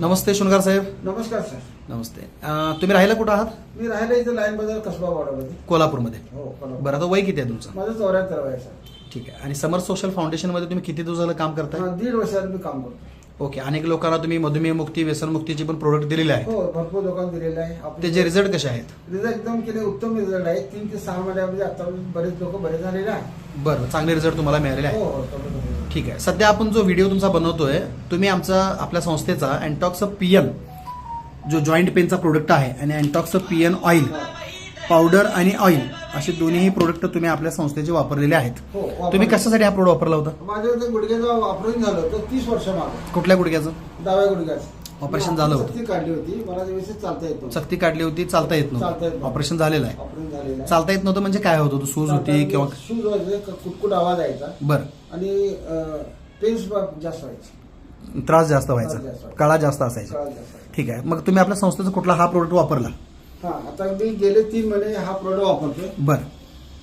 नमस्ते शृंगार साहेब. नमस्कार सर नमस्ते. अं, तुम्ही राहायला कुठं आहात? मी राहिला इथं लाईन बाजार कसबा वाडामध्ये कोल्हापूरमध्ये. हो कोल्हापूर. बरं आता वय किती आहे तुमचं? माझं चौऱ्याहत्तर वय आहे सर ठीक आहे. आणि समर सोशल फाउंडेशनमध्ये तुम्ही किती दिवस झालं काम करताय? हा, दीड वर्षात मी काम करतो ओके. अनेक लोकांना तुम्ही मधुमेह मुक्ती व्यसन मुक्तीचे पण प्रोडक्ट दिलेले आहे. हो भरपूर लोकांना दिलेलं आहे. आपले- त्याचे रिझल्ट कसे आहेत? रिझल्ट एकदम केले उत्तम रिझल्ट आहे. तीन ते सहा महिन्यामध्ये आता बरेच लोक बरे झालेले आहे बरं चांगले रिझल्ट तुम्हाला मिळालेले हो आहे हो तेवढं. ठीक आहे. सध्या आपण जो व्हिडिओ तुमचा बनवतोय तुम्ही आमचा आपल्या संस्थेचा अँटॉक्स पीएन जो जॉईंट पेनचा प्रोडक्ट आहे आणि अँटॉक्स पीएन ऑइल पावडर आणि ऑइल असे दोन्ही प्रोडक्ट तुम्ही आपल्या संस्थेचे वापरलेले आहेत. हो तुम्ही कशासाठी हा प्रोडक्ट वापरला होता? माझ्या इथे गुडघ्याचं ऑपरेशन झालं होतं तीस वर्ष मागे कुठल्या गुडघ्याचं? डाव्या गुडघ्याचं. ऑपरेशन झालं होतं? सक्ती काढली होती. मला व्यवस्थित चालता येत काढली होती चालता येत चालता येत नव्हतं. नव्हतं. ऑपरेशन झालेलं आहे. ऑपरेशन झालेलं आहे. चालता येत नव्हतं म्हणजे काय होत होतं? सूज होती किंवा सूज व्हायचे कुटकुट आवाज यायचा. बरं. आणि पेन्स जास्त व्हायचे. त्रास जास्त त्रास व्हायचा. जास्त व्हायचा. कळा जास्त असायचा. कळा जास्त व्हायचा. ठीक आहे. मग तुम्ही आपल्या संस्थेचा कुठला हा प्रोडक्ट वापरला? हा आता मी गेले तीन महिने हा प्रोडक्ट वापरतोय. बरं.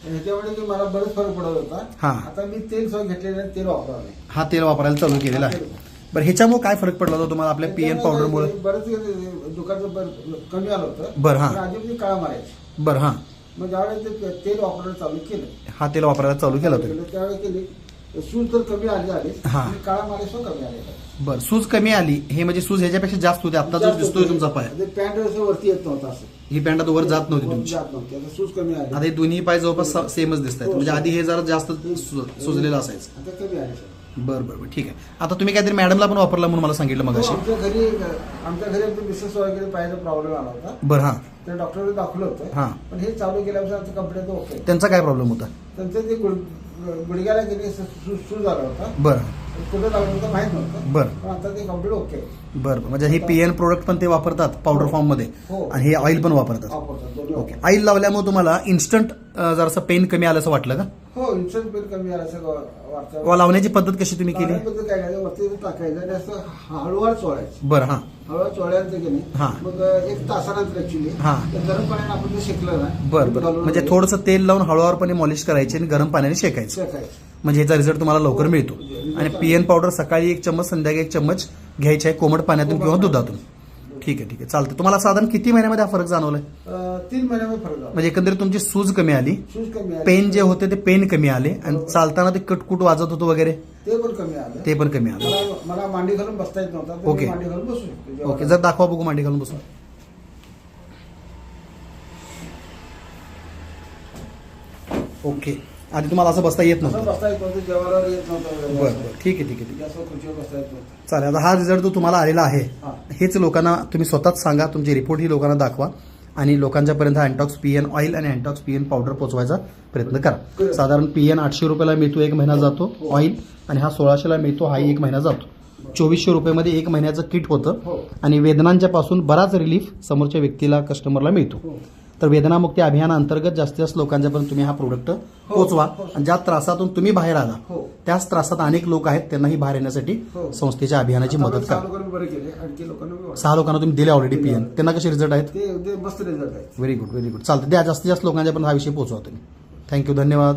ह्याच्यामुळे की मला बरेच फरक पडत होता. हा. आता मी तेल सगळं घेतलेलं आहे, तेल नाही हा तेल वापरायला चालू केलेला आहे. बरं ह्याच्यामुळे काय फरक पडला होता तुम्हाला आपल्या पीएन पावडरमुळे बरेच दुकानचं बर- कमी आलं होतं. बरं, हा. आधी मी काळा मारायची. बरं हां. मग ज्यावेळेस ते तेल वापरायला चालू केलं. हा तेल वापरायला चालू केलं केलं, त्यावेळेस केली. सूज तर कमी आली आली. हा. आणि काळा मारायचं कमी आले बरं सूज कमी आली. हे म्हणजे सूज ह्याच्यापेक्षा जास्त होते. आता जो दिसतोय तुमचा पाय. पॅन्ट असं वरती येत नव्हतं असं. ही पॅन्ट आता वर जात नव्हती तुमची. जात नव्हती. आता सूज कमी आली. आता हे दोन्ही पाय जवळपास सेमच दिसत आहेत हो, म्हणजे. आधी हे जरा जास्त सु- सुजलेलं असायचं. आता कमी आले सर. बरं बरं बरं. ठीक आहे. आता तुम्ही काहीतरी मॅडमला पण वापरला म्हणून मला सांगितलं हो, मगाशी. आमच्या घरी आमच्या घरी आमच्या मिसेस वगैरे पायाचा प्रॉब्लेम आला होता. बरं हां. ते डॉक्टरने दाखवलं हा. होतं पण हे चालू केल्यापासून आता कंप्लेंट ओके त्यांचा काय प्रॉब्लेम होता? त्यांचं ते गुड गुडघ्याला गेले सूज झाला होता. बरं. कुठं लागलं होतं माहीत नव्हतं. बरं. पण आता ते कंप्लीट ओके बरं म्हणजे हे पीएन प्रोडक्ट पण ते वापरतात पावडर फॉर्ममध्ये. हो. आणि हे ऑइल पण वापरतात. वापरतात दोन्ही ओके. ऑइल लावल्यामुळे तुम्हाला इन्स्टंट जरासं पेन कमी आलं असं वाटलं का? हो इन्शुरन्स बिल कमी आलं असं वाटतं. लावण्याची पद्धत कशी तुम्ही केली? लावण्याबद्दल काय करायचं वरती टाकायचं आणि असं हळूवार चोळायचं. बरं हां. हळूवार चोळ्यानंतर की हा. नाही मग एक तासानंतर ऍक्च्युली हा. गरम पाण्याने आपण ते शेकलं ना बरं बरं. म्हणजे थोडंसं तेल लावून हळूवारपणे मॉलिश करायचे आणि गरम पाण्याने शेकायचं. शेकायचं. म्हणजे ह्याचा रिझल्ट तुम्हाला लवकर मिळतो. आणि पीएन पावडर सकाळी एक चम्मच संध्याकाळी एक चम्मच घ्यायचे आहे कोमट पाण्यातून किंवा दुधातून. ठीक आहे ठीक आहे. चालतं तुम्हाला साधारण किती महिन्यामध्ये हा फरक जाणवलाय? तीन महिन्यामध्ये फरक म्हणजे एकंदरीत तुमची सूज कमी आली. सूज कमी आली. पेन जे होते ते पेन कमी आले. आणि चालताना ते कटकुट वाजत होतं वगैरे? ते पण कमी आलं. ते पण कमी आलं. मला मला मांडी घालून बसता येत नव्हता. तर मी ओके. मांडी घालून बसू शकतो. जेव्हा- ओके जर दाखवा बघू मांडी घालून बसून. ओके. आधी तुम्हाला असं बसता येत नव्हतं. बसता येत नव्हतं जेवायला येत नव्हतं वगैरे बरं ठीक आहे ठीक आहे ठीक आहे. असं खुर्चीवर बसता येत नव्हतं. चालेल आता हा रिझल्ट जो तुम्हाला आलेला आहे हा. हेच लोकांना तुम्ही स्वतःच सांगा तुमची रिपोर्ट ही लोकांना दाखवा आणि लोकांच्यापर्यंत अँटॉक्स पीएन ऑइल आणि अँटॉक्स पीएन पावडर पोहोचवायचा प्रयत्न करा. करूया. साधारण पीएन आठशे रुपयाला मिळतो एक महिना जातो ऑइल आणि हा सोळाशेला मिळतो हाही एक महिना जातो. चोवीसशे रुपयामध्ये एक महिन्याचं किट होतं हो. आणि वेदनांच्या पासून बराच रिलीफ समोरच्या व्यक्तीला कस्टमरला मिळतो. हो. तर वेदनामुक्ती अभियानाअंतर्गत जास्तीत जास्त लोकांच्यापर्यंत तुम्ही हा प्रोडक्ट पोहोचवा हो. आणि ज्या त्रासातून तुम्ही बाहेर आला हो. त्याच त्रासात अनेक लोक आहेत त्यांनाही बाहेर येण्यासाठी हो. संस्थेच्या अभियानाची मदत करा. सहा लोकांना तुम्ही दिले ऑलरेडी पीएन त्यांना कसे रिझल्ट आहेत? व्हेरी गुड व्हेरी गुड चालतं द्या जास्तीत जास्त लोकांच्यापर्यंत हा विषय पोहोचवा तुम्ही. थँक्यू धन्यवाद.